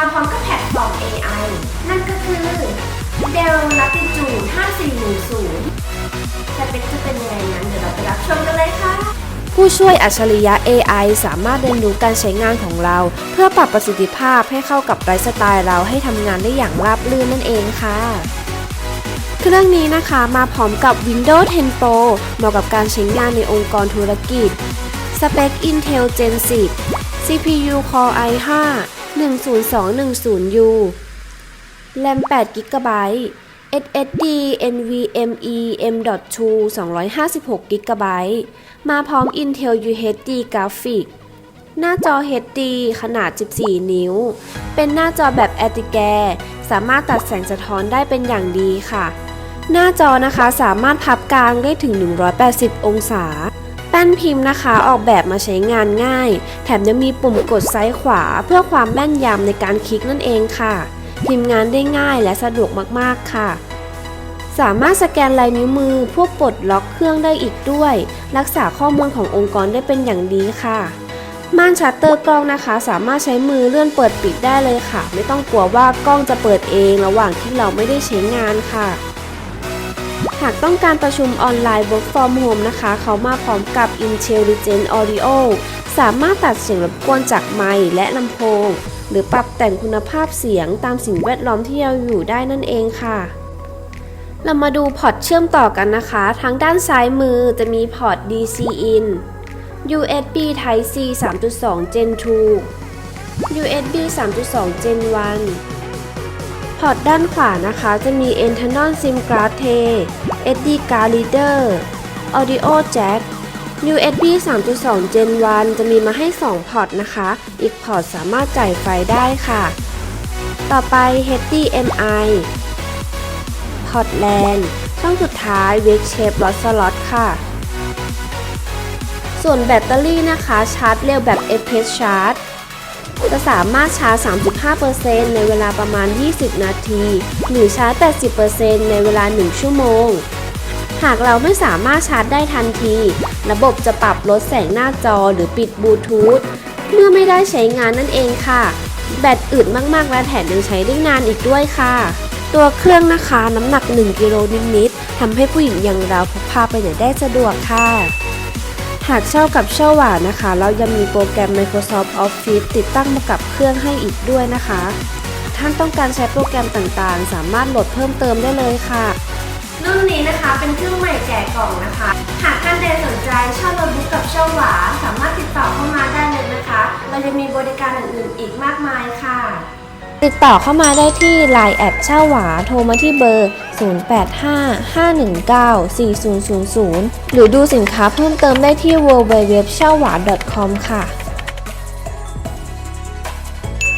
มาพร้อมกับแพลตฟอร์ม AI นั่นก็คือ Dell Latitude 5410สเปคจะเป็นยังไงนั้นเดี๋ยวเราไปรับชมกันเลยค่ะ ผู้ช่วยอัจฉริยะ AI สามารถเรียนรู้การใช้งานของเรา เพื่อปรับประสิทธิภาพให้เข้ากับไลฟ์สไตล์เราให้ทำงานได้อย่างราบรื่นนั่นเองค่ะเครื่องนี้นะคะมาพร้อมกับ Windows 10 Pro เหมาะกับการใช้งานในองค์กรธุรกิจ สเปค Intel Gen 10 CPU Core i5 10210U RAM 8 GB SSD NVMe M.2 256 GB มาพร้อม Intel UHD กราฟิกหน้าจอ HD ขนาด 14 นิ้ว เป็นหน้าจอแบบ a t i g a สามารถตัดแสงสะท้อนได้เป็นอย่างดีค่ะ หน้าจอนะคะสามารถพับกลางได้ถึง 180 องศา แป้นพิมพ์นะคะออกแบบมาใช้งานง่าย แถมยังมีปุ่มกดซ้ายขวาเพื่อความแม่นยำในการคลิกนั่นเองค่ะ พิมพ์งานได้ง่ายและสะดวกมากๆค่ะ สามารถสแกนลายนิ้วมือเพื่อปลดล็อกเครื่องได้อีกด้วย รักษาข้อมูลขององค์กรได้เป็นอย่างดีค่ะ ม่านชัตเตอร์กล้องนะคะ สามารถใช้มือเลื่อนเปิดปิดได้เลยค่ะ ไม่ต้องกลัวว่ากล้องจะเปิดเองระหว่างที่เราไม่ได้ใช้งานค่ะ หากต้องการประชุมออนไลน์ Work from Home นะคะ เขามาพร้อมกับ Intelligent Audio สามารถตัดเสียงรบกวนจากไมค์และลำโพง หรือปรับแต่งคุณภาพเสียงตามสิ่งแวดล้อมที่เราอยู่ได้นั่นเองค่ะ เรามาดูพอร์ตเชื่อมต่อกันนะคะ ทางด้านซ้ายมือจะมีพอร์ต DC in USB Type C 3.2 Gen 2 USB 3.2 Gen 1 พอร์ตด้านขวานะคะจะมี internal SIM card tray SD card reader audio jack USB 3.2 Gen 1 จะมีมาให้ 2 พอร์ตนะคะ อีกพอร์ตสามารถจ่ายไฟได้ค่ะ ต่อไป HDMI พอร์ต LAN ช่องสุดท้าย Wake Shape Lot Slot ค่ะ ส่วนแบตเตอรี่นะคะชาร์จเร็วแบบ FPS Charge จะสามารถชาร์จ 35%ในเวลาประมาณ 20 นาที หรือชาร์จ 80%ในเวลา 1 ชั่วโมง หากเราไม่สามารถชาร์จได้ทันที ระบบจะปรับลดแสงหน้าจอหรือปิดบลูทูธเมื่อไม่ได้ใช้งานนั่นเองค่ะ แบตอึดมากๆ และแถมยังใช้ได้นานอีกด้วยค่ะ ตัวเครื่องนะคะน้ำหนัก 1 กิโลนิดๆทำให้ผู้หญิงอย่างเราพกพาไปไหนได้สะดวกค่ะ หากเช่ากับเช่าหวานนะคะเรายังมีโปรแกรม Microsoft Office ติดตั้งมากับเครื่องให้อีกด้วยนะคะ ท่านต้องการใช้โปรแกรมต่างๆ สามารถโหลดเพิ่มเติมได้เลยค่ะ รุ่นนี้นะคะเป็นเครื่องใหม่แกะกล่องนะคะ หากท่านใดสนใจเช่าโน้ตบุ๊กกับเช่าหวาสามารถติดต่อเข้ามาได้เลยนะคะ เราจะมีบริการอื่นๆอีกมากมายค่ะ ติดต่อเข้ามาได้ที่ Line แอดเช่าหวาโทรมาที่เบอร์ 0855194000 หรือดูสินค้าเพิ่มเติมได้ที่ www.shawar.com ค่ะ